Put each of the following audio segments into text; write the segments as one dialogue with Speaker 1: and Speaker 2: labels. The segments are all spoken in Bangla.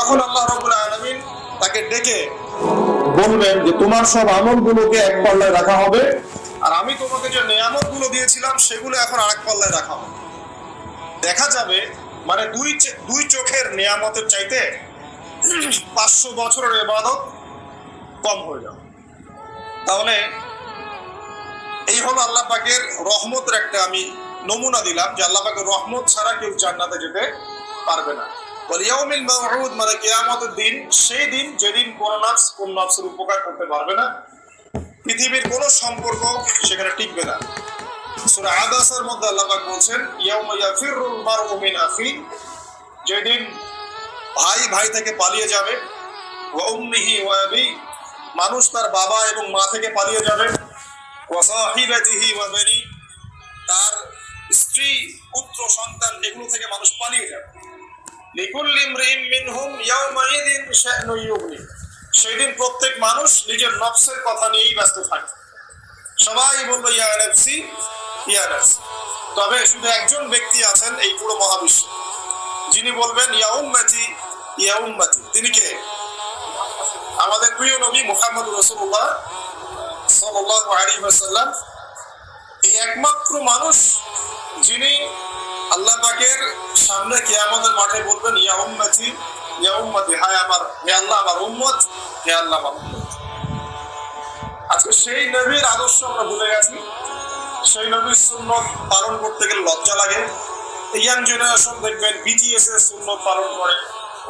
Speaker 1: তখন আল্লাহ রবুল আলমিন তাকে ডেকে বলবেন যে, তোমার সব আমলগুলোকে এক পাল্লায় রাখা হবে। আর আমি তোমাকে যে নিয়ামতগুলো দিয়েছিলাম, সেগুলো এখন আরেক পাল্লায় রাখা হবে। দেখা যাবে মানে দুই দুই চোখের নিয়ামতের চাইতে পাঁচশো বছরের এবাদত কম হয়ে যাবে। তাহলে এই হলো আল্লাহ পাকের রহমতের একটা আমি নমুনা দিলাম, যে আল্লাহ পাকের রহমত ছাড়া কেউ জান্নাতে যেতে পারবে না। বল ইয়াউমিল মাউউদ মানে কিয়ামতের দিন, সেই দিন যেদিন কোন নফস কোন নফসের উপকার করতে পারবে না, পৃথিবীর কোনো সম্পর্ক সেখানে টিকবে না। সূরা আদাসের মধ্যে আল্লাহ পাক বলছেন, ইয়াউমা ইয়াফিরুল মারউ মিন আখি যেদিন ভাই ভাই থেকে পালিয়ে যাবে, ওয়া উম্মিহি ওয়া আবি মানুষ তার বাবা এবং মা থেকে পালিয়ে যাবে, ওয়া সাহিবাতিহি ওয়া বানি তার স্ত্রী, পুত্র, সন্তান, এগুলো থেকে মানুষ পালিয়ে যাবে। সেদিন প্রত্যেক মানুষ নিজের নফসের কথা নিয়েই ব্যস্ত থাকে। সবাই বলব ইয়া নফসি, ইয়া তবে শুধু একজন ব্যক্তি আছেন এই পুরো মহাবিশ্বে। যিনি বলবেন ইয়া উম্মতি ইয়া উম্মতি তিনি কে? আমাদের প্রিয় নবী মুহাম্মদ রসুল্লাহ সাল্লাল্লাহু আলাইহি এই একমাত্র মানুষ যিনি আল্লাহ পাকের সামনে কিয়ামতের মাঠে বলবেন, ইয়া উম্মতি ইয়া উম্মতি, হায় আমার, হে আল্লাহ আমার উম্মত, হে আল্লাহ আমার উম্মত। আজকে সেই নবীর আদর্শ আমরা ভুলে গেছি। সেই নবীর সুন্নত পালন করতে গেলে লজ্জা লাগে। ইয়াং জেনারেশন দেখবেন বিটিএস এর সুন্নত পালন করে।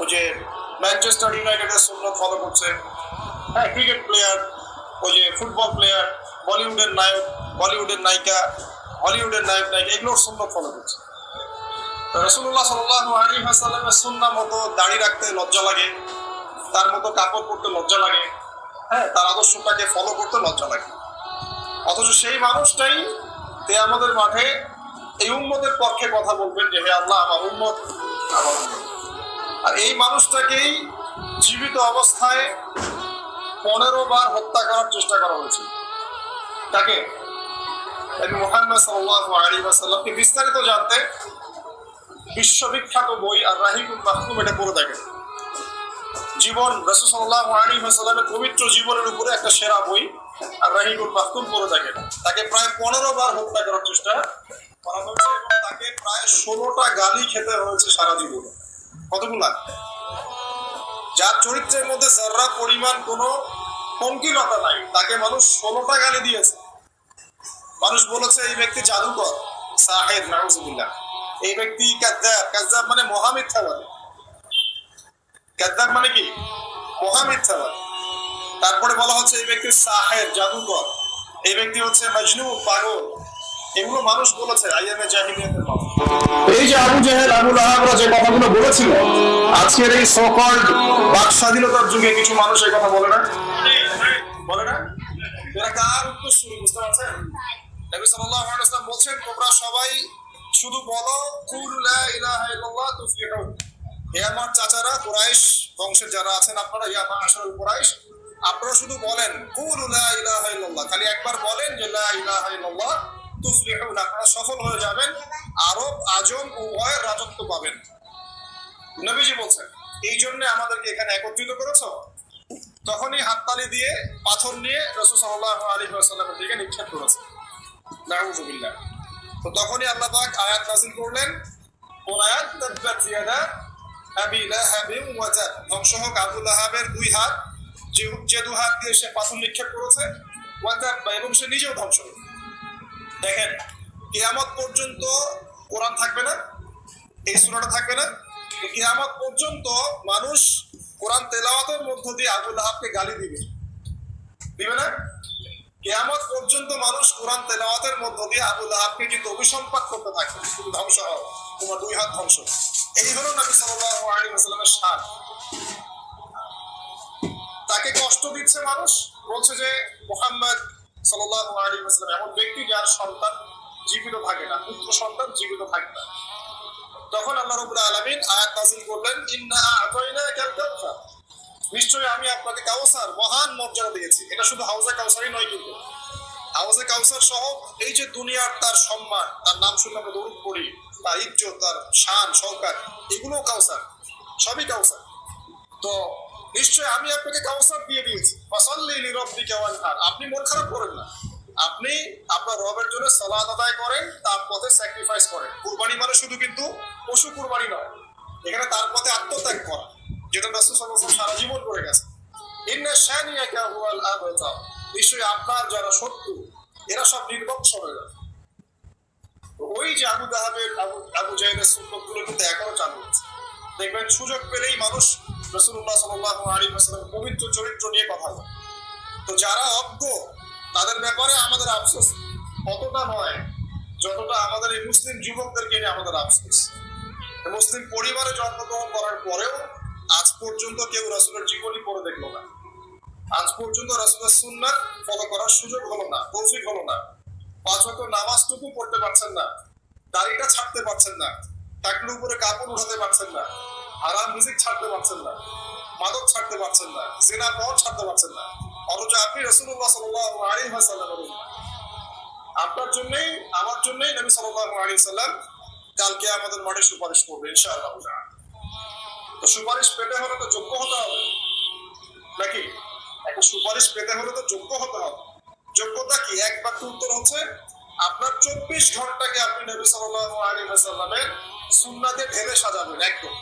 Speaker 1: ওই যে ম্যানচেস্টার ইউনাইটেডের সুন্নত ফলো করছে। হ্যাঁ ক্রিকেট প্লেয়ার ওই যে ফুটবল প্লেয়ার বলিউডের নায়ক বলিউডের নায়িকা হলিউডের নায়ক, নায়িকা, এগুলোর সুন্নত ফলো করছে। রসুল্লাহ সাল্লাহ আলী হাসাল্লামের সুন্না মতো দাড়ি রাখতে লজ্জা লাগে, তার মতো কাপড় পরতে লজ্জা লাগে হ্যাঁ তার আদর্শটাকে ফলো করতে লজ্জা লাগে। অথচ সেই মানুষটাই তে আমাদের মাঠে এই উম্মতের পক্ষে কথা বলবেন যে, হে আল্লাহ, আমার উম্মত, আমার আর এই মানুষটাকেই জীবিত অবস্থায় পনেরো বার হত্যা করার চেষ্টা করা হয়েছে। তাকে মুহাম্মদ সাল্লাল্লাহু আলাইহি ওয়াসাল্লামকে বিস্তারিত জানতে বিশ্ববিখ্যাত বই আর রাহিকুল মাহকুম এটা পড়ে দেখেন। জীবন, রসুল সাল্লাল্লাহু আলাইহি ওয়াসাল্লামের পবিত্র জীবনের উপরে একটা সেরা বই আর রাহিকুল মাহকুম পড়ে দেখেন। তাকে প্রায় পনেরো বার হত্যা করার চেষ্টা করা হয়েছে এবং তাকে প্রায় ষোলোটা গালি খেতে হয়েছে সারা জীবন। কতগুলা? যার চরিত্রের মধ্যে যারা পরিমাণ কোনো পঙ্কিলতা নাই, তাকে মানুষ ষোলোটা গালি দিয়েছে। মানুষ বলেছে, এই ব্যক্তি জাদুকর। সাহেব, নাউজুবিল্লাহ। এই ব্যক্তি কাদ্দাব কাদ্দাব মানে মহামিথ্যাবাদী কাদ্দাব মানে কি? মহামিথ্যাবাদী তারপরে বলা হচ্ছে এই ব্যক্তি সাহেব জাদুকর। এই ব্যক্তি হচ্ছে মজনু পাগল। এগুলো মানুষ বলেছে আইএমএ জাহিলিয়াতের এই যে আবু জাহেল আবু লাহাবরা যে কথাগুলো বলেছিল আজকের এই সকল্ড বাক স্বাধীনতার যুগে কিছু মানুষ এই কথা বলে না? বলে না? এরা কার উত্তর শুরু বুঝতে পারছেন? নবী সাল্লাল্লাহু আলাইহি ওয়াসাল্লাম বলছেন তোমরা সবাই শুধু বলো, কুল লা ইলাহা ইল্লাল্লাহ তুফলিহুন। হে আমার চাচারা, কুরাইশ বংশের যারা আছেন আপনারা, ইয়া মাশারুল কুরাইশ, আপনারা শুধু বলেন, কুল লা ইলাহা ইল্লাল্লাহ। খালি একবার বলেন যে লা ইলাহা ইল্লাল্লাহ তুফলিহুন। আপনারা সফল হয়ে যাবেন আরব আজম উভয়ের রাজত্ব পাবেন। নবীজি বলছেন, এই জন্য আমাদেরকে এখানে একত্রিত করেছ? তখনই হাততালি দিয়ে পাথর নিয়ে রসুল সাল্লাল্লাহু আলাইহি ওয়াসাল্লামের দিকে নিক্ষেপ করেছে। নাউজুবিল্লাহ। তো তখনই আল্লাহ পাক আয়াত নাযিল করলেন। কোন আয়াত? তাব্বাত ইয়াদা আবি লাহাবিন ওয়া তাব ধ্বংস হোক আবু লাহাবের দুই হাত, যে যে দু হাত দিয়ে সে পাথর নিক্ষেপ করেছে, ওয়া এবং সে নিজেও ধ্বংস হবে দেখেন, কিয়ামত পর্যন্ত কোরআন থাকবে না, এই সূরাটা থাকবে না। তো কিয়ামত পর্যন্ত মানুষ কোরআন তেলাওয়াতের মধ্য দিয়ে আবু লাহাবকে গালি দিবে। দিবে না? কেয়ামত পর্যন্ত মানুষ কোরআন তেলাওয়াতের মধ্য দিয়ে আবু লাহাবকে কিন্তু অভিসম্পাত করতে থাকবে তুমি ধ্বংস হও তোমার দুই হাত ধ্বংস এই হলো নবী সাল্লাল্লাহু আলাইহি ওয়াসাল্লামের শান তাকে কষ্ট দিচ্ছে মানুষ, বলছে যে মোহাম্মদ সাল্লাল্লাহু আলাইহি ওয়াসাল্লাম এমন ব্যক্তি যার সন্তান জীবিত থাকে না, পুত্র সন্তান জীবিত থাকে না। তখন আল্লাহ রাব্বুল আলামিন আয়াত নাযিল করলেন, ইন্না আ'তাইনাকাল কাউসার নিশ্চয়ই আমি আপনাকে কাউসার, মহান মর্যাদা দিয়েছি। এটা শুধু হাউজে কাউসারই নয় কিন্তু। হাউজে কাউসার সহ এই যে দুনিয়ার তার সম্মান, তার নাম শুনে আমরা দৌড় পড়ি, তার ইজ্জত, তার শান সহকার এগুলোও কাউসার, সবই কাউসার। তো নিশ্চয় আমি আপনাকে কাউসার দিয়ে দিয়েছি। ফাসাল্লি লিরাব্বিকা ওয়ানহার। আপনি মন খারাপ করেন না। আপনি আপনার রবের জন্য সালাত আদায় করেন, তার পথে স্যাক্রিফাইস করেন। কুরবানি মানে শুধু কিন্তু পশু কুরবানি নয়। এখানে তার পথে আত্মত্যাগ করা। যেটা রাসূল ওয়াসাল্লাম সারা জীবন করে গেছে ইন্না হুয়াল নিশ্চয়ই আপনার যারা শত্রু, এরা সব নির্বংশ হয়ে ওই যে আবু দাহাবের আবু আবু জাহেদের কিন্তু এখনও চালু দেখবেন সুযোগ পেলেই মানুষ রসুল্লাহ সাল্লাহ আলী পবিত্র চরিত্র নিয়ে কথা বলে। তো যারা অজ্ঞ, তাদের ব্যাপারে আমাদের আফসোস। অতটা নয়, যতটা আমাদের এই মুসলিম যুবকদেরকে নিয়ে আমাদের আফসোস। মুসলিম পরিবারে জন্মগ্রহণ করার পরেও আজ পর্যন্ত কেউ রসুলের জীবনী পড়ে দেখল না। আজ পর্যন্ত রসুলের সুন্নাত ফলো করার সুযোগ হলো না, তৌফিক হলো না। পাঁচ ওয়াক্ত নামাজটুকু পড়তে পারছেন না, দাড়িটা ছাড়তে পারছেন না টাকলুর উপরে কাপড় উঠাতে পারছেন না আরাম মিউজিক ছাড়তে পারছেন না, মাদক ছাড়তে পারছেন না, জেনা পথ ছাড়তে পারছেন না। অথচ আপনি রসুল্লাহ সাল্লাহ আলী সাল্লাম আপনার জন্যই, আমার জন্যই নবী সাল্লাহ আলী সাল্লাম কালকে আমাদের মাঠে সুপারিশ করবে, ইনশাআল্লাহ। তো সুপারিশ পেতে হলে তো যোগ্য হতে হবে। নাকি? একটা সুপারিশ পেতে হলে তো যোগ্য হতে হবে। যোগ্যতা কি? এক বাক্য উত্তর হচ্ছে, আপনার চব্বিশ ঘন্টাকে আপনি নবী সাল্লাহ আলী সাল্লামের সুন্নাতে ঢেলে সাজাবেন, একদম।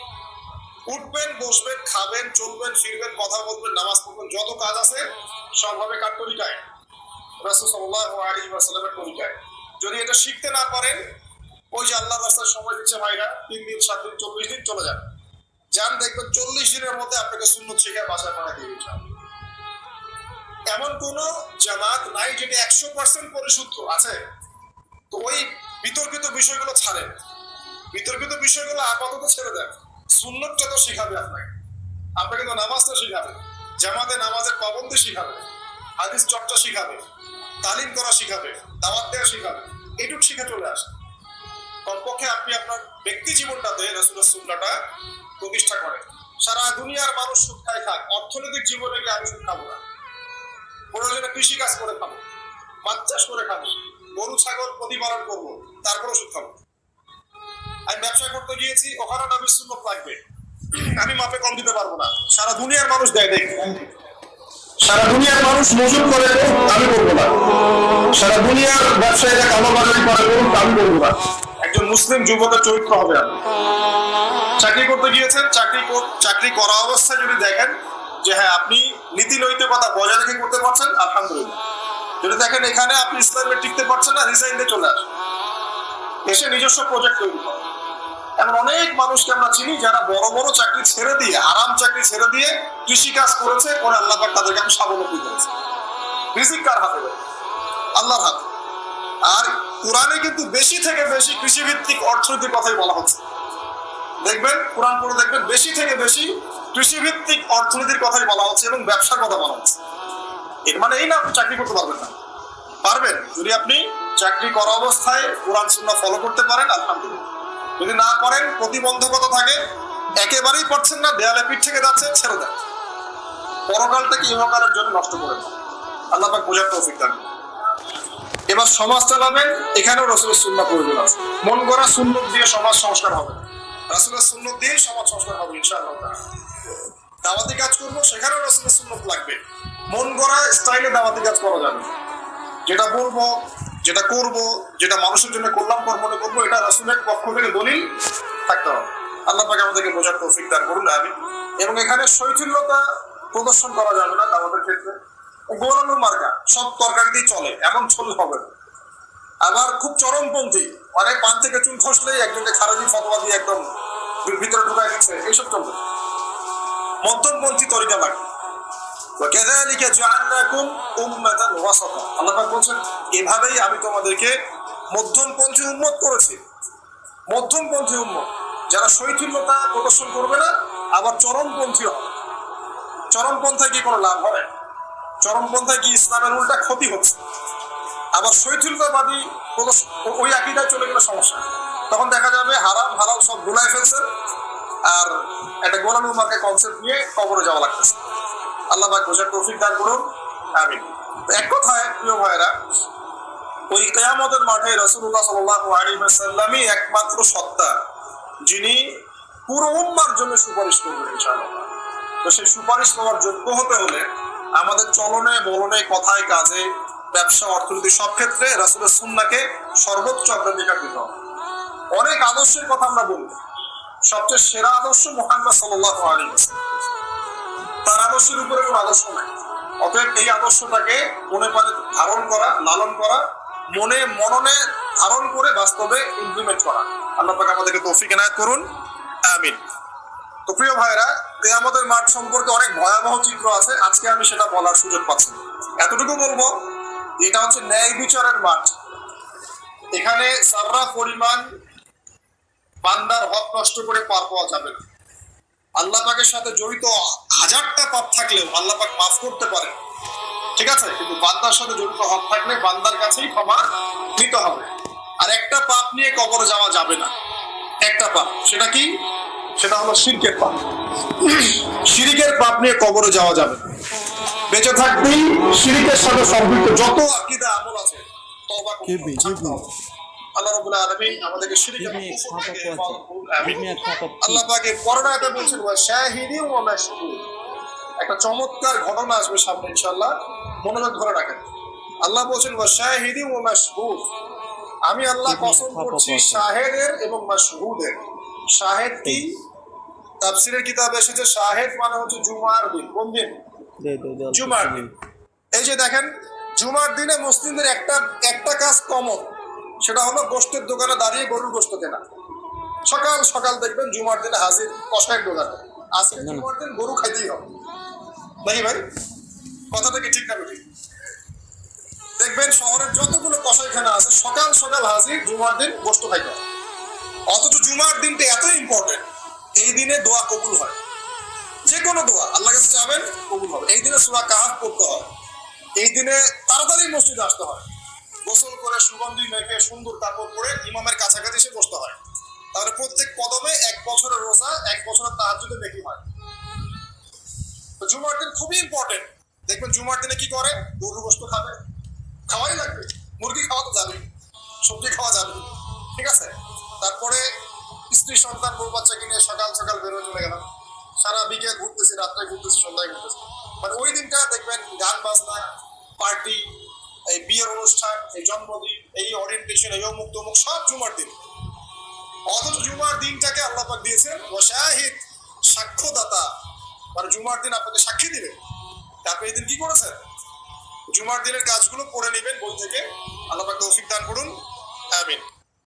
Speaker 1: উঠবেন, বসবেন, খাবেন, চলবেন, ফিরবেন, কথা বলবেন, নামাজ পড়বেন, যত কাজ আছে সব হবে কার তরিকায়? রাসুল সাল্লাহ আলী সাল্লামের তরিকায়। যদি এটা শিখতে না পারেন, ওই যে আল্লাহ রাস্তার সময় দিচ্ছে ভাইরা, তিন দিন, সাত দিন, চব্বিশ দিন চলে যান যান দেখবেন চল্লিশ দিনের মধ্যে আপনাকে সুন্নত শিখে বাসায় পাঠা দিয়ে দিচ্ছে। এমন কোন জামাত নাই যেটা একশো পার্সেন্ট পরিশুদ্ধ আছে? তো ওই বিতর্কিত বিষয়গুলো ছাড়েন বিতর্কিত বিষয়গুলো আপাতত ছেড়ে দেন। সুন্নতটা তো শিখাবে আপনাকে। আপনাকে তো নামাজটা শিখাবে। জামাতে নামাজের পাবন্দি শিখাবে। হাদিস চর্চা শিখাবে। তালিম করা শিখাবে। দাওয়াত দেওয়া শিখাবে। এটুক শিখে চলে আসে কমপক্ষে আপনি আপনার ব্যক্তি জীবনটাতে রসুলের সুন্নাটা প্রতিষ্ঠা করে। সারা দুনিয়ার মানুষ সুখ খায় খাক। অর্থনৈতিক জীবনে গিয়ে আমি সুখ খাব না। প্রয়োজনে কৃষি কাজ করে খাব। মাছ চাষ করে খাব। গরু ছাগল প্রতিপালন করব। তারপরে সুখ খাব। আমি ব্যবসা করতে গিয়েছি ওখানে নবীর সুন্নত লাগবে। আমি মাপে কম দিতে পারব না। সারা দুনিয়ার মানুষ দেয় দেখ সারা দুনিয়ার মানুষ মজুর করে আমি করব না। সারা দুনিয়ার ব্যবসায়ীরা কালোবাজারি করে করুক, আমি করব না। একজন মুসলিম যুবকের চরিত্র হবে চাকরি করতে গিয়েছেন, চাকরি চাকরি করা অবস্থায় যদি দেখেন যে হ্যাঁ আপনি নীতি নৈতিকতা বজায় রেখে করতে পারছেন, আলহামদুলিল্লাহ। যদি দেখেন এখানে আপনি ইসলামে টিকতে পারছেন না রিজাইন দিয়ে চলে আসেন। এসে নিজস্ব প্রজেক্ট তৈরি করেন। এমন অনেক মানুষকে আমরা চিনি যারা বড় বড় চাকরি ছেড়ে দিয়ে, আরাম চাকরি ছেড়ে দিয়ে কৃষি কাজ করেছে, করে আল্লাহ পাক তাদেরকে আমি স্বাবলম্বী করেছে। রিজিক কার হাতে? আল্লাহর হাতে। আর কোরআনে কিন্তু বেশি থেকে বেশি কৃষিভিত্তিক অর্থনীতির কথাই বলা হচ্ছে। দেখবেন, কোরআন পড়ে দেখবেন, বেশি থেকে বেশি কৃষিভিত্তিক অর্থনীতির কথাই বলা হচ্ছে এবং ব্যবসার কথা বলা হচ্ছে। এর মানে এই না, আপনি চাকরি করতে পারবেন না। পারবেন, যদি আপনি চাকরি করা অবস্থায় কোরআন, সুন্নাহ ফলো করতে পারেন, আলহামদুলিল্লাহ। যদি না করেন, প্রতিবন্ধকতা থাকে, একেবারেই পারছেন না, দেয়ালে পিঠ থেকে যাচ্ছে ছেড়ে দেন। পরকালটাকে ইহকালের জন্য নষ্ট করে আল্লাহ পাক বোঝার দান করুন। এবার সমাজ চালাবেন এখানেও রসুলের সুন্নাহ প্রয়োজন আছে। মন গড়া সুন্নত দিয়ে সমাজ সংস্কার হবে। রাসূলের সুন্নত দিয়ে সমাজ সংস্কার হবে, ইনশাআল্লাহ। দাওয়াতি কাজ করব, সেখানেও রসুলের সুন্নত লাগবে। মন গড়া স্টাইলে দাওয়াতি কাজ করা যাবে। যেটা বলব, যেটা করব, যেটা মানুষের জন্য করলাম কল্যাণকর মনে করব, এটা রাসূলের পক্ষ থেকে দলিল থাকতে হবে। আল্লাহ পাক আমাদেরকে বোঝার তৌফিক দান করুন আমি এবং এখানে শৈথিল্যতা প্রদর্শন করা যাবে না দাওয়াতের ক্ষেত্রে। গৌরানু মার্কা সব তরকারি দিয়ে চলে এমন চলে হবে না আবার খুব চরমপন্থী অনেক পান থেকে চুল খসলেই একজনকে খারাজি ফতোয়া দিয়ে একদম ভিতরে ঢুকাই দিচ্ছে এইসব চলবে না। মধ্যমপন্থী তরিকা লাগে وكذلك جعلناكم أمة وسطا আল্লাহ পাক বলছেন এভাবেই আমি তোমাদেরকে মধ্যমপন্থী উম্মত করেছি মধ্যমপন্থী উম্মত যারা শৈথিল্যতা প্রদর্শন করবে না আবার চরমপন্থী হবে চরমপন্থায় কি কোনো লাভ হবে চরমপন্থায় কি ইসলামের উল্টা ক্ষতি হচ্ছে। আবার প্রদর্শন ওই আকিদায় চলে গেলে সমস্যা। তখন দেখা যাবে হারাম হারাম সব গুলায় ফেলছে। আর একটা গোলানুর মার্কে কনসেপ্ট নিয়ে কবরে যাওয়া লাগতেছে। আল্লাহ পাক বোঝার তৌফিক দান করুন। আমিন। এক কথায়, প্রিয় ভাইরা ওই কেয়ামতের মাঠে রসুল্লাহ ওয়াসাল্লামই একমাত্র সত্তা, যিনি পুরো উম্মার জন্য সুপারিশ করবেন ইনশাআল্লাহ। তো সেই সুপারিশ পাওয়ার যোগ্য হতে হলে আমাদের চলনে বলনে কথায় কাজে, ব্যবসা, অর্থনীতি সব ক্ষেত্রে রাসুলের সুন্নাকে সর্বোচ্চ অগ্রাধিকার দিতে হবে। অনেক আদর্শের কথা আমরা বলব সবচেয়ে সেরা আদর্শ মোহাম্মদ ওয়াসাল্লাম। তার আদর্শের উপরে কোনো আদর্শ নাই। অতএব এই আদর্শটাকে মনে প্রাণে ধারণ করা, লালন করা, মনে মননে ধারণ করে বাস্তবে ইমপ্লিমেন্ট করা। আল্লাহ আমাদেরকে তৌফিক এনায়েত করুন। আমিন। তো প্রিয় ভাইরা কেয়ামতের মাঠ সম্পর্কে অনেক ভয়াবহ চিত্র আছে। আজকে আমি সেটা বলার সুযোগ পাচ্ছি এতটুকু বলব, এটা হচ্ছে ন্যায় বিচারের মাঠ। এখানে সাররা পরিমাণ বান্দার হক নষ্ট করে পার পাওয়া যাবে না। আল্লাহ পাকের সাথে জড়িত হাজারটা পাপ থাকলেও আল্লাহ পাক মাফ করতে পারে ঠিক আছে? কিন্তু বান্দার সাথে জড়িত হক থাকলে বান্দার কাছেই ক্ষমা নিতে হবে। আর একটা পাপ নিয়ে কবর যাওয়া যাবে না। একটা পাপ, সেটা কি? সেটা হলো শিরকের পাপ শিরিকের পাপ নিয়ে কবরে যাওয়া যাবে বেঁচে থাকতেই শিরিকের সাথে সম্পৃক্ত যত আকীদা আমল আছে তওবা করতে
Speaker 2: Give me,
Speaker 1: হবে,
Speaker 2: give
Speaker 1: ছাড়তে
Speaker 2: me.
Speaker 1: হবে। আল্লাহ রাব্বুল আলামিন আমাদেরকে শিরিকের কুফর থেকে হেফাজত করুন। আমিন।
Speaker 2: Give me a cup of tea.
Speaker 1: আল্লাহ পাকে পরনাতে বলছেন ওয়া শাহিদিন ওয়া মাশহুদ একটা চমৎকার ঘটনা আসবে সামনে ইনশাআল্লাহ মনোযোগ ধরে রাখেন আল্লাহ বলছেন ওয়া ওয়া আমি আল্লাহ কসম করছি শাহেদের এবং মাশহুদের শাহেদ কি তাফসীরের কিতাবে এসেছে শাহেদ মানে হচ্ছে জুমার দিন। কোন দিন? জুমার দিন। এই যে দেখেন জুমার দিনে মুসলিমদের একটা একটা কাজ কমন সেটা হলো গোষ্ঠের দোকানে দাঁড়িয়ে গরুর গোস্ত কেনা। সকাল সকাল দেখবেন জুমার দিনে হাজির কষায়ের দোকানে। আজকে। জুমার দিন গরু খাইতেই হবে। নাকি ভাই কথাটা কি ঠিক না ঠিক দেখবেন শহরের যতগুলো কষাইখানা আছে সকাল সকাল হাজির জুমার দিন গোস্ত খাইতে হবে। অথচ জুমার দিনটা এত ইম্পর্টেন্ট এই দিনে দোয়া কবুল হয়। যে কোনো দোয়া আল্লাহ কাছে চাবেন কবুল হবে। এই দিনে সুরা কাহাফ পড়তে হয়। এই দিনে তাড়াতাড়ি মসজিদে আসতে হয়। গোসল করে সুগন্ধি মেখে সুন্দর কাপড় পরে ইমামের কাছাকাছি এসে বসতে হয়। তাহলে প্রত্যেক কদমে এক বছরের রোজা, এক বছরের তাহাজুদে দেখি হয়। তো জুমার দিন খুবই ইম্পর্টেন্ট দেখবেন জুমার দিনে কি করে? গরু গোস্ত খাবে। খাওয়াই লাগবে। মুরগি খাওয়া তো যাবে সবজি খাওয়া যাবে। ঠিক আছে? তারপরে স্ত্রী, সন্তান, বউ, বাচ্চাকে নিয়ে সকাল সকাল বেরোয় চলে গেলাম। সারা বিকেল ঘুরতেছি, রাত্রে ঘুরতেছি, সন্ধ্যায় ঘুরতেছি। মানে ওই দিনটা দেখবেন, গান, বাজনা পার্টি এই বিয়ের অনুষ্ঠান, এই জন্মদিন, এই অরিয়েন্টেশন এই অমুক তমুক, সব জুমার দিন। অথচ জুমার দিনটাকে আল্লাহ পাক দিয়েছেন ও শাহিদ সাক্ষ্যদাতা। মানে জুমার দিন আপনাকে সাক্ষী দিবেন তারপরে এই দিন কি করেছেন? জুমার দিনের কাজগুলো পড়ে নেবেন বই থেকে। আল্লাহ পাক তৌফিক দান করুন। আমিন।